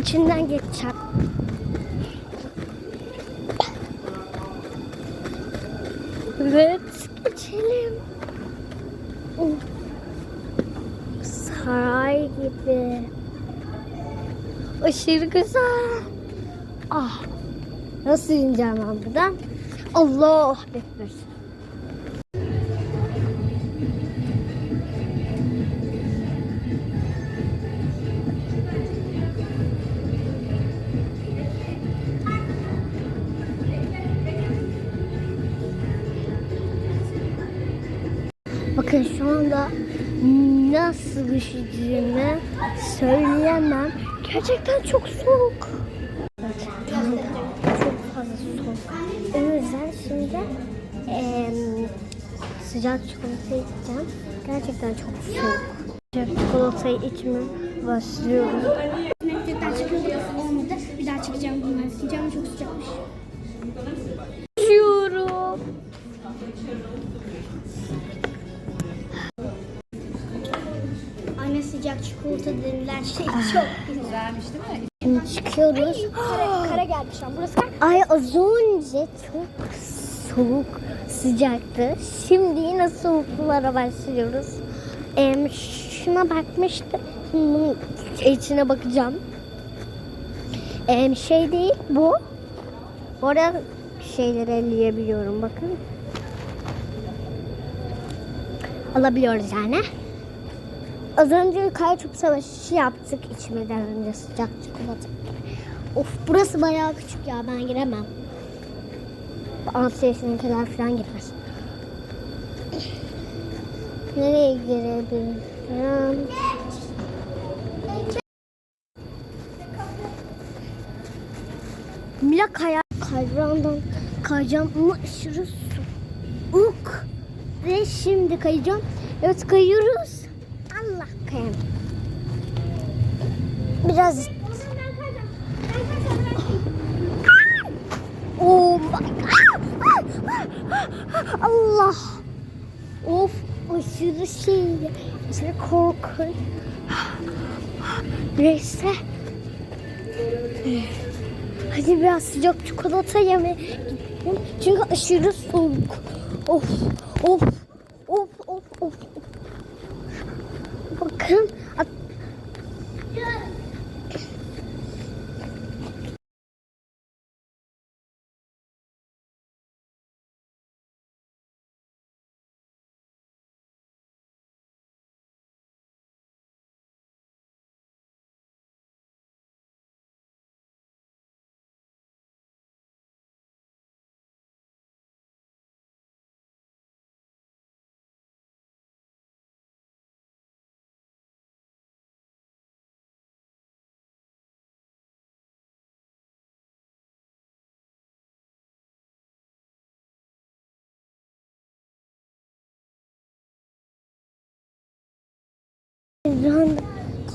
İçinden geçeceğim. Evet, geçelim. Saray gibi. Aşırı güzel. Ah. Nasıl ineceğim ben buradan? Allah bekler. Bakın şu anda nasıl üşüdüğümü söyleyemem. Gerçekten çok soğuk. Çok fazla soğuk. O yüzden şimdi em, sıcak çikolata içeceğim. Gerçekten çok soğuk. Sıcak çikolatayı içmeye başlıyorum. Netlikten çıkıyorduk olmadı. Bir daha çıkacağım bunlar. Canım çok sıcakmış. Üşüyorum. Anne sıcak çikolata denilen şey çok güzelmiş değil mi? Şimdi çıkıyoruz. Kara, kara gelmiş şu an. Burası kara. Ay az önce çok soğuk sıcaktı. Şimdi yine soğuklara başlıyoruz. Ee, şuna bakmıştım. Bunun içine bakacağım. Ee, şey değil bu. Orada şeyleri elleyebiliyorum bakın. Alabiliyoruz yani. Az önce kayçup savaşı yaptık içmeden önce sıcak çikolata. Of burası bayağı küçük ya ben giremem. 6 yaşındakiler falan girmez. Nereye girebilirim? Mila kaya kaydırandan kayacağım ama aşırı soğuk. Ve şimdi kayacağım. Evet kayıyoruz. Biraz Oh my God. Allah. Of aşırı şey. Aşırı korkunç. Neyse. Hadi biraz sıcak çikolata yeme. Çünkü aşırı soğuk. Of of of of of. Bakın.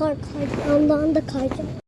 At- Ben de kar kaydırandan da kayacağım.